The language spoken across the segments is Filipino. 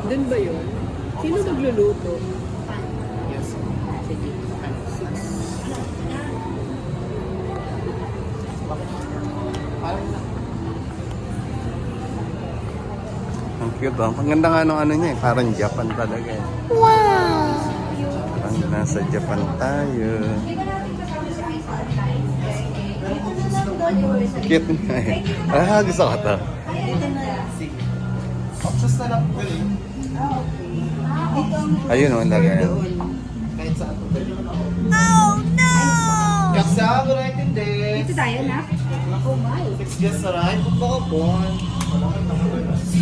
Doon ba yun? Sino magluluto? Yes. Sige. Ang cute oh. Ang ganda nga nung ano niya eh. Parang Japan talaga eh. Wow! Parang nasa Japan tayo. Cute nga eh. Ah, gusto ko to. Options na lang eh. Ayun oh, lagay. Kahit saan po pwede. Oh no! Kasama right hindi. Ito tayo na? Oh my. Six guests na right. Kung baka po.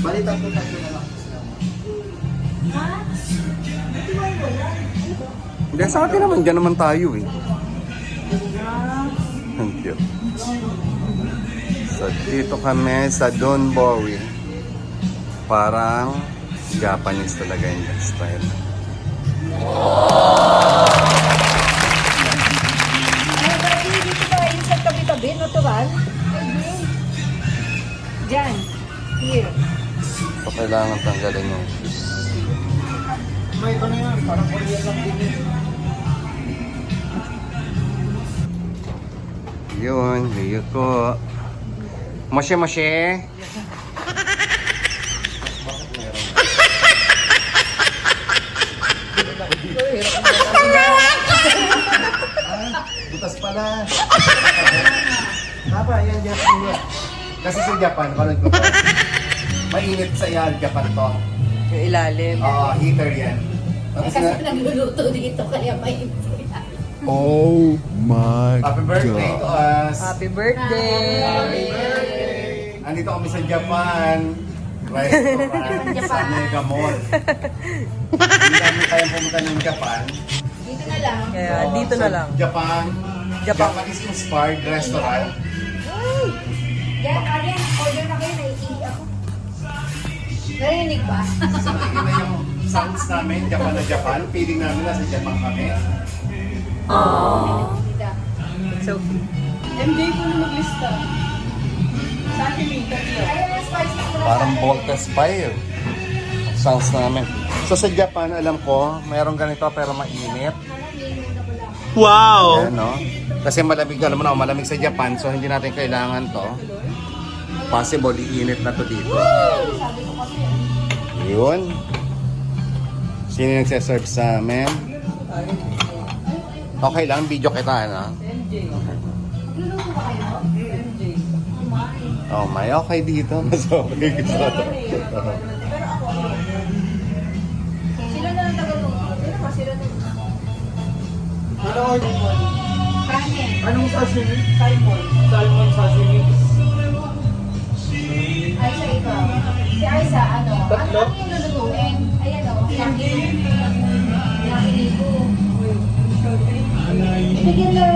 Bali tatlo tatlo na lang sila. Hindi, sa atin naman. Diyan naman tayo eh. Ang cute. So, dito kami sa Donbori. Parang Japanese talaga yung style. Dito ba yung sa tabi-tabi, natural? Diyan. Here. So, kailangan tanggalin yung shoes. May iba na yan. Parang Korean lang din yun. Yun, hiyo ko. Moshe, yan, Japan. Kasi sa Japan, panood ko to. Mainit sa yan, Japan to. Yung ilalim. Oo, heater yan. Tapos kasi na, nagluluto dito, kaya may. Oh my happy birthday to us. Happy birthday! Happy birthday! Andito kami sa Japan. Restaurant sa Mega Mall. Hindi namin kaya pumunta ng Japan. Dito na lang. Kaya So, dito na lang. Japan. Japan. Japanese inspired restaurant. Yan, Arian, order na kayo, naiihi ako. Narinig ba? So, nakikita yung sounds namin, Japan na Japan. Feeling namin nasa Japan kami. Kita. So, MJ ko na maglista. Sa akin yung tatlo. Na Parang Voltes Fire. Sounds namin. So sa Japan, alam ko, mayroong ganito pero mainit. Wow! Ayan, no? Kasi malamig, alam mo na, malamig sa Japan, so hindi natin kailangan to. Possible, iinit na to dito. Yun. Sino yung nagsaserve sa amin? Okay lang, video kita, ano? MJ. Nagluluto ba kayo? MJ. Oh, may okay dito. Mas okay ko. Sila na lang. Sino ba sila na? Ano Kanin. Anong sashimi? Salmon. Salmon sashimi. Aisa ikaw. Si Aisa, ano? Tatlo? Ano yung lulutuin? Ayan o. Yaki. Yakiniku. Ibigyan lang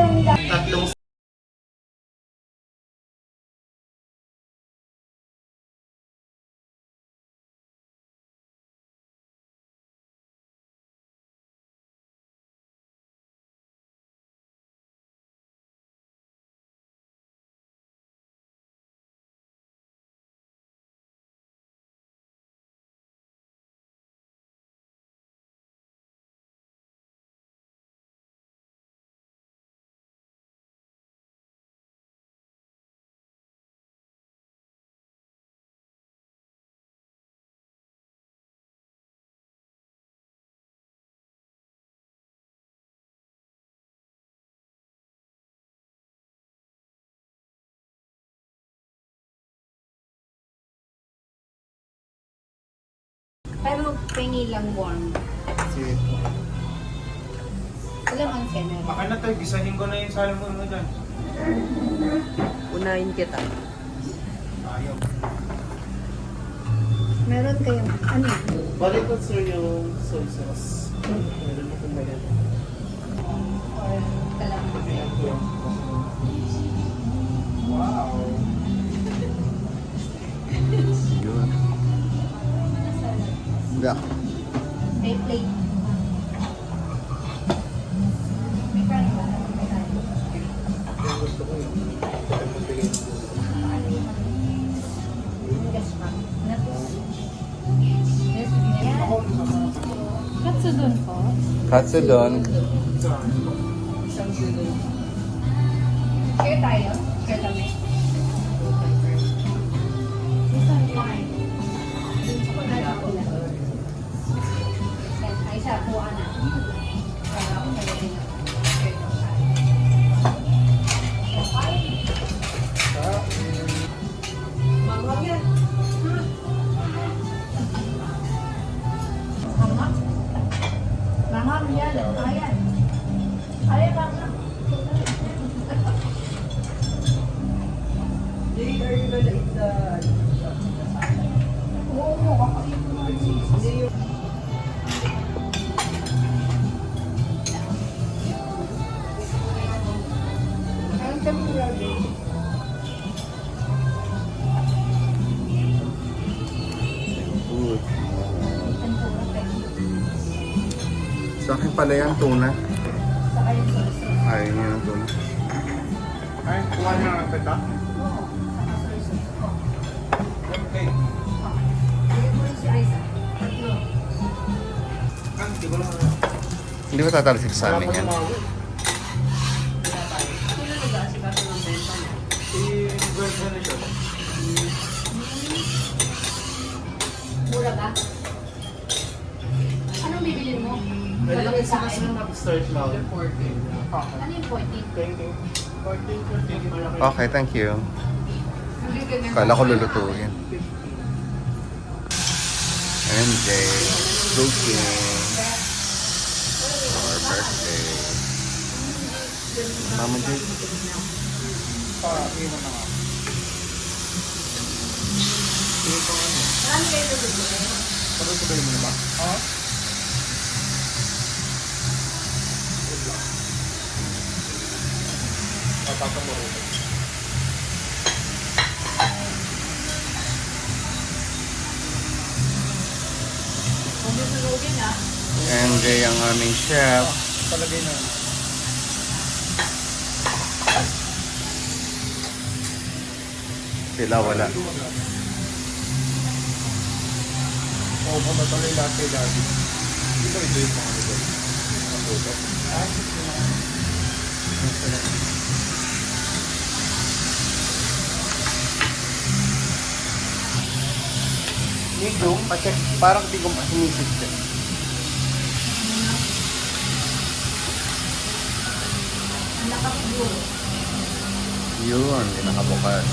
Pero pengi lang warm. Alam ang senel. Baka na tayo, gisahin ko na yung salmon mo dyan. Unahin kita. Ayaw. Meron kayong, ano? Balik ko sir yung soy sauce. Meron mo kung meron. Or kalamansi? Wow! Yun. Yeah. May plate. Katsudon po. Katsudon. Isang dulo. Share tayo. Share kami. Ay, you gonna eat the... Oo, kakain ko pura tayo. Sa akin pala yan, tuna. Sa kayo sa Ayaw niya ng tuna. Ay, kuha niyo ng peta. Okay. Hindi ba tatalsik sa amin yan? Mura ba? Anong bibilin mo? Dalawin sa akin. mag-start lang. Ano yung 40? Okay, thank you. Kala ko lulutuin. MJ, cooking. For birthday. Mama J. Marami kayo lulutuin. Sabay-sabay mo na ba? Oo. Papasok mo MJ ang aming chef. Talagay na. Sila wala. Oo, pumatulay lahat kay Daddy. Ba ito yung mga nito? Ang puto? Ah, Medium, kasi parang di ko masinisip siya. Ang nakapiguro. Yun, di nakabukas.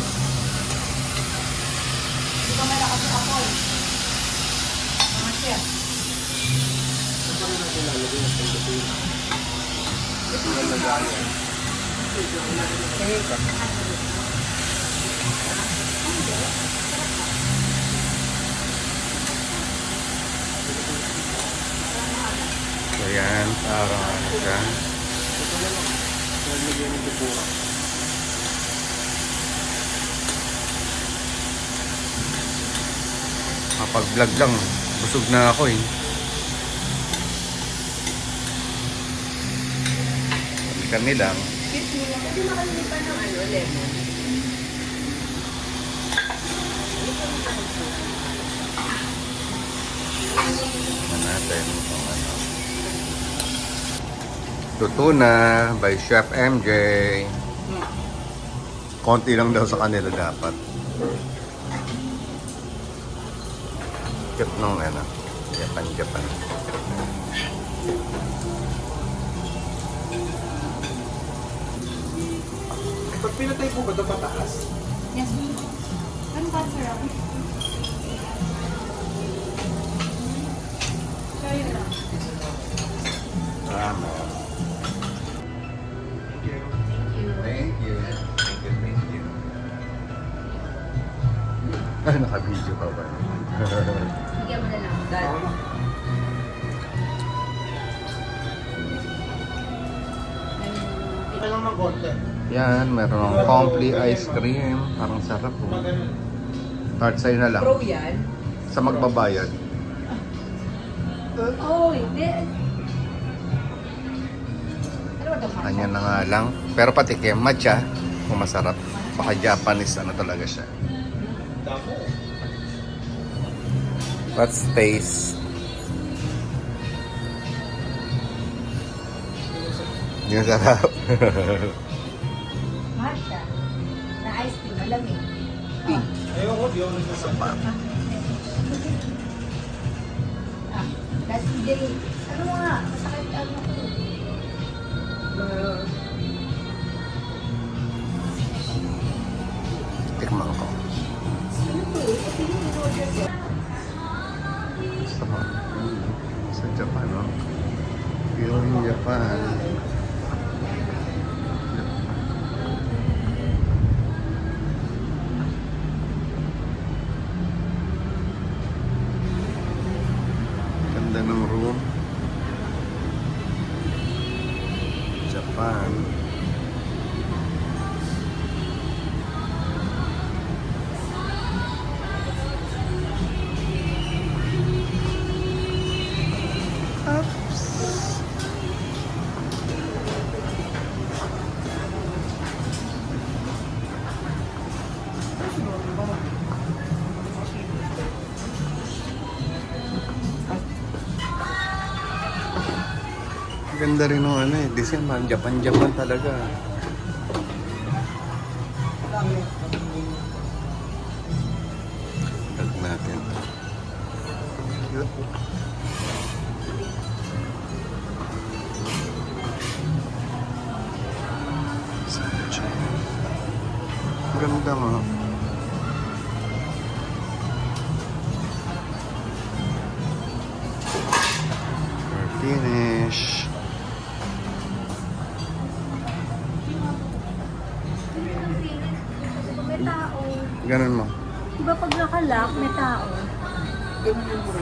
Hindi pa malakas ang apoy. Mga chef. So yan, parang ano siya. Kapag-vlog lang, busog na ako eh. Kami lang. Pwede makalimutan ng ano, lemon. Tingnan natin ano. Tutuna by Chef MJ. Konti lang daw sa kanila dapat. Cute nung ano. Japan, Japan. Pag pinatay po ba ito pataas? Yes. Ano ba sarap? Naka-video pa ba? Bigyan mo na lang. Dad. Ito lang ng konti. Yan, meron ng compli ice cream. Parang sarap po. Maganon. Tart sa'yo na lang. Pro yan. Sa magbabayad. Oh, hindi. Ano? Kanya na nga lang. Pero patikim, matcha. Kung masarap. Baka Japanese ano talaga siya. Let's taste. Yung sarap. Matcha. Na ice cream, malamig. Hmm. Ayoko, di ako nagsasapa. Ah. ah, that's the Ano nga, masakit ano ko. Uh, Sa Japan, no? Feeling Japan. Ganda rin ng ano eh. Design man, Japan-Japan talaga. Tag natin. Ganda mo. We're finished. May tao. Ganun mo. Diba pag nakalock, may tao? Ganun yung